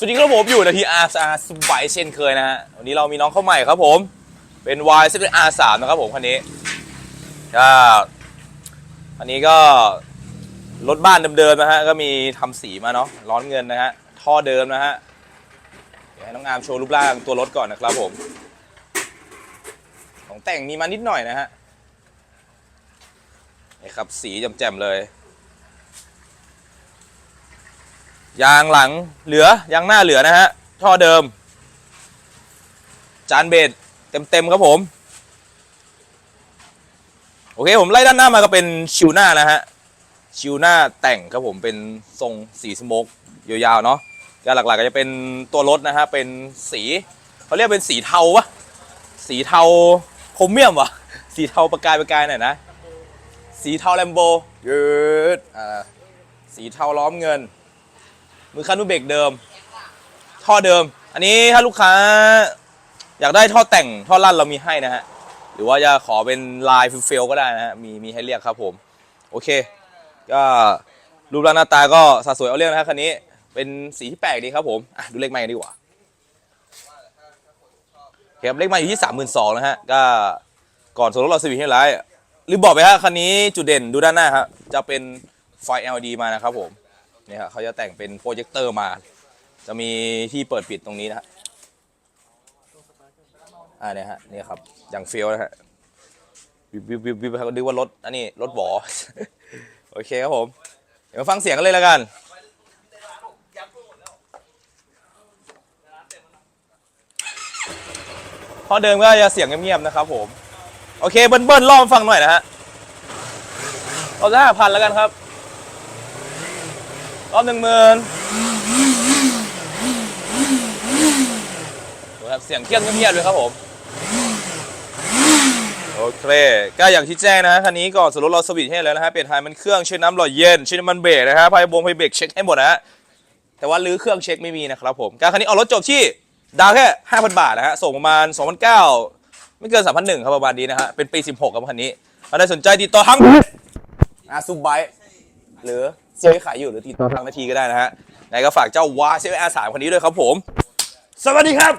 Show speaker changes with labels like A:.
A: สวัสดีครับผมอยู่ในทีอาร์อาร์สบายเช่นเคยนะฮะวันนี้เรามีน้องเข้าใหม่ครับผมเป็น Y 7 R 3 นะครับผมคันนี้ก็อันนี้ก็รถบ้านเดิมๆนะฮะก็มีทำสีมาเนาะร้อนเงินนะฮะท่อเดิมนะฮะเดี๋ยวให้น้องอาร์มโชว์รูปร่างตัวรถก่อนนะครับผม ของแต่งมีมานิดหน่อยนะฮะนี่ครับสีแจ่มๆเลย ยางหลังเหลือยางหน้าเหลือนะฮะท่อเดิม จานเบรเต็มๆครับผม โอเคผมไล่ด้านหน้ามาก็เป็นชิวหน้านะฮะชิวหน้าแต่งครับผมเป็นทรงสีสโมกยาวๆเนาะก็หลักๆก็จะเป็นตัวรถนะฮะเป็นสีเขาเรียกเป็นสีเทาปะสีเทาโครเมียมวะสีเทาประกายประกายหน่อยนะ สีเทาแลมโบยืดอ่าสีเทาล้อมเงิน มือคันมือเบรกเดิม ท่อเดิม อันนี้ถ้าลูกค้า อยากได้ท่อแต่งท่อลั่นเรามีให้นะฮะ หรือว่าจะขอเป็นลายฟิลก็ได้นะฮะ มีมีให้เรียกครับผม โอเค ก็รูปร่างหน้าตาก็สะสวยเอาเรื่องนะครับคันนี้ เป็นสีที่แปลกดีครับผม อะดูเลขไม้กันดีกว่าเคครับเลขไม้อยู่ที่สามหมื่นสองนะฮะ ก็ก่อนส่วนลดเราซีวีให้ร้ายลืมบอกไปฮะคันนี้จุดเด่นดูด้านหน้าครับจะเป็นไฟ LED มานะครับผม เนี่ยครับเขาจะแต่งเป็นโปรเจคเตอร์มา จะมีที่เปิดปิดตรงนี้นะฮะอ่าเนี่ยฮะนี่ครับอย่างเฟี้ยวนะฮะวิบวิบวิบวิบเขาดึกว่ารถอันนี้รถบอโอเคครับผม เดี๋ยวมาฟังเสียงกันเลยแล้วกันพอเดิมก็จะเสียงเงียบๆนะครับผม โอเคเบิ้ลเบิ้ลๆล่อมฟังหน่อยนะฮะเอาละห้าพันแล้วกันครับ รอบหนึ่งหมื่นดูครับเสียงเครื่องเงียบๆเลยครับผม โอเค ก็อย่างที่แจ้งนะฮะคันนี้ก่อนส่วนรถเราสวิตช์ให้แล้วนะฮะ เปลี่ยนไทยมันเครื่องเช็ดน้ำหล่อเย็นเช็ดน้ำมันเบรกนะฮะไฟบงไฟเบรกเช็คให้หมดนะฮะ แต่ว่าลื้อเครื่องเช็คไม่มีนะครับผมการคันนี้เอารถจบที่ดาวแค่ 5,000 บาทนะฮะ ส่งประมาณ 2,900 ไม่เกิน 3,100 ครับประมาณนี้นะฮะ เป็นปี 16ครับคันนี้ถ้าได้สนใจติดต่อทางอาซูบไบ หรือเซื้อขายอยู่หรือติดต่อทางนาทีก็ได้นะฮะไหนก็ฝากเจ้าวาเซฟอาสามคันนี้ด้วยครับผม สวัสดีครับ